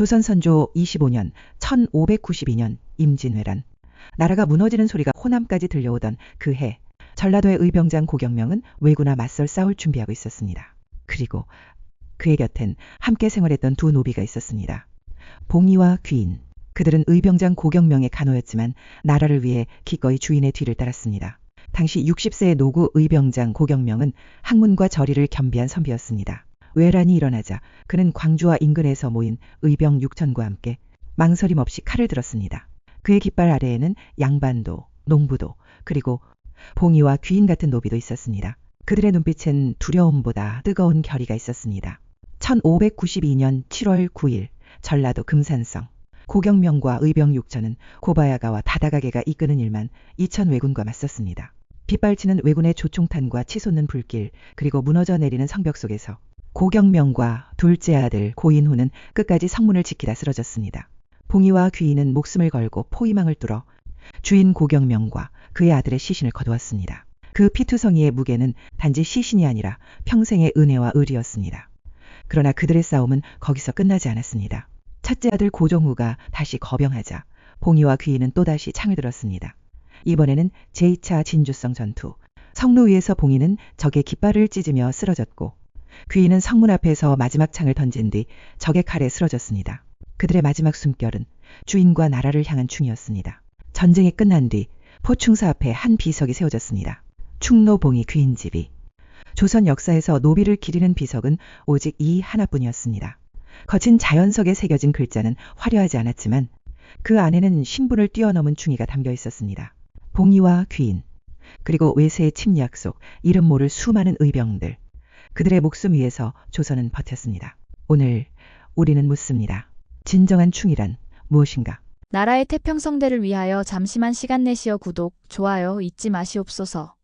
조선 선조 25년 1592년 임진왜란 나라가 무너지는 소리가 호남까지 들려오던 그 해 전라도의 의병장 고경명은 왜구나 맞설 싸울 준비하고 있었습니다. 그리고 그의 곁엔 함께 생활했던 두 노비가 있었습니다. 봉이와 귀인. 그들은 의병장 고경명의 간호였지만 나라를 위해 기꺼이 주인의 뒤를 따랐습니다. 당시 60세의 노구 의병장 고경명은 학문과 저리를 겸비한 선비였습니다. 외란이 일어나자 그는 광주와 인근에서 모인 의병 6천과 함께 망설임 없이 칼을 들었습니다. 그의 깃발 아래에는 양반도, 농부도, 그리고 봉이와 귀인 같은 노비도 있었습니다. 그들의 눈빛엔 두려움보다 뜨거운 결의가 있었습니다. 1592년 7월 9일 전라도 금산성 고경명과 의병 6천은 고바야가와 다다가게가 이끄는 일만 2천 왜군과 맞섰습니다. 빗발치는 왜군의 조총탄과 치솟는 불길 그리고 무너져 내리는 성벽 속에서 고경명과 둘째 아들 고인후는 끝까지 성문을 지키다 쓰러졌습니다. 봉이와 귀인은 목숨을 걸고 포위망을 뚫어 주인 고경명과 그의 아들의 시신을 거두었습니다. 그 피투성이의 무게는 단지 시신이 아니라 평생의 은혜와 의리였습니다. 그러나 그들의 싸움은 거기서 끝나지 않았습니다. 첫째 아들 고종우가 다시 거병하자 봉이와 귀인은 또다시 창을 들었습니다. 이번에는 제2차 진주성 전투. 성로 위에서 봉이는 적의 깃발을 찢으며 쓰러졌고 귀인은 성문 앞에서 마지막 창을 던진 뒤 적의 칼에 쓰러졌습니다. 그들의 마지막 숨결은 주인과 나라를 향한 충이었습니다. 전쟁이 끝난 뒤 포충사 앞에 한 비석이 세워졌습니다. 충노봉이 귀인집이. 조선 역사에서 노비를 기리는 비석은 오직 이 하나뿐이었습니다. 거친 자연석에 새겨진 글자는 화려하지 않았지만 그 안에는 신분을 뛰어넘은 충의가 담겨 있었습니다. 봉이와 귀인, 그리고 외세의 침략 속 이름 모를 수많은 의병들. 그들의 목숨 위에서 조선은 버텼습니다. 오늘 우리는 묻습니다. 진정한 충이란 무엇인가? 나라의 태평성대를 위하여 잠시만 시간 내시어 구독, 좋아요 잊지 마시옵소서.